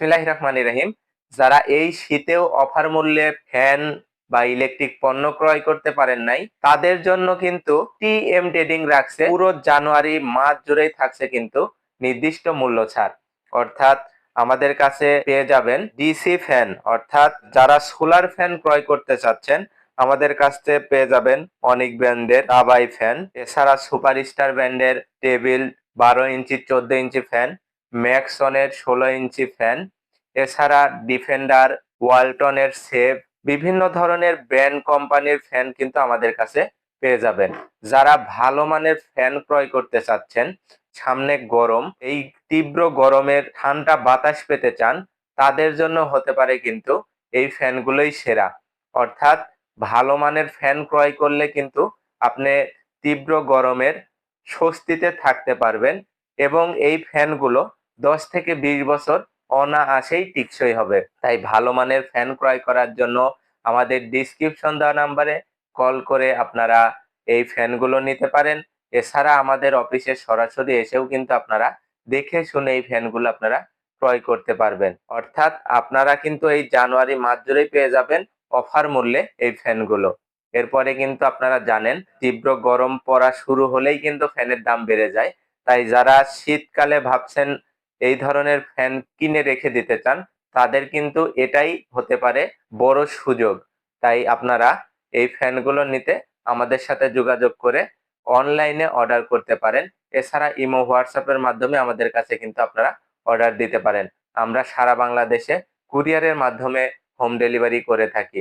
বিসমিল্লাহির রহমানির রহিম। যারা এই শীতেও অফার মূল্যে ফ্যান বা ইলেকট্রিক পণ্য ক্রয় করতে পারেন নাই, তাদের জন্য কিন্তু টিএম ট্রেডিং রাখছে। পুরো জানুয়ারি মাস জুড়েই থাকছে কিন্তু নির্দিষ্ট মূল্য ছাড়। অর্থাৎ আমাদের কাছে পেয়ে যাবেন ডিসি ফ্যান। অর্থাৎ যারা সোলার ফ্যান ক্রয় করতে চাচ্ছেন, আমাদের কাছ পেয়ে যাবেন অনেক ব্র্যান্ডের দাবাই ফ্যান। এছাড়া সুপারস্টার ব্র্যান্ডের টেবিল বারো ইঞ্চি, চোদ্দ ইঞ্চি ফ্যান। ম্যাক্সনের ষোলো ইঞ্চি ফ্যান এছাড়া ডিফেন্ডার ওয়ালটনের সেভ, বিভিন্ন ধরনের ব্র্যান্ড কোম্পানির ফ্যান কিন্তু আমাদের কাছে পেয়ে যাবেন। যারা ভালো মানের ফ্যান ক্রয় করতে চাচ্ছেন, সামনে গরম, এই তীব্র গরমের ঠান্ডা বাতাস পেতে চান, তাদের জন্য হতে পারে কিন্তু এই ফ্যানগুলোই সেরা। অর্থাৎ ভালো মানের ফ্যান ক্রয় করলে কিন্তু আপনি তীব্র গরমের স্বস্তিতে থাকতে পারবেন এবং এই ফ্যানগুলো দশ থেকে বিশ বছর অনায়াসেই টিকসই হবে। তাই ভালো মানের ফ্যান ক্রয় করার জন্য আমাদের ডিসক্রিপশন দেওয়া নাম্বারে কল করে আপনারা এই ফ্যানগুলো নিতে পারেন। এছাড়া আমাদের অফিসে সরাসরি এসেও কিন্তু আপনারা দেখে শুনে এই ফ্যানগুলো আপনারা ক্রয় করতে পারবেন। অর্থাৎ আপনারা কিন্তু এই জানুয়ারি মাস জুড়েই পেয়ে যাবেন অফার মূল্যে এই ফ্যানগুলো। এরপরে কিন্তু আপনারা জানেন, তীব্র গরম পড়া শুরু হলেই কিন্তু ফ্যানের দাম বেড়ে যায়। তাই যারা শীতকালে ভাবছেন এই ধরনের ফ্যান কিনে রেখে দিতে চান, তাদের কিন্তু এটাই হতে পারে বড় সুযোগ। তাই আপনারা এই ফ্যানগুলো নিতে আমাদের সাথে যোগাযোগ করে অনলাইনে অর্ডার করতে পারেন। এছাড়া ইমো হোয়াটসঅ্যাপের মাধ্যমে আমাদের কাছে কিন্তু আপনারা অর্ডার দিতে পারেন। আমরা সারা বাংলাদেশে কুরিয়ারের মাধ্যমে হোম ডেলিভারি করে থাকি।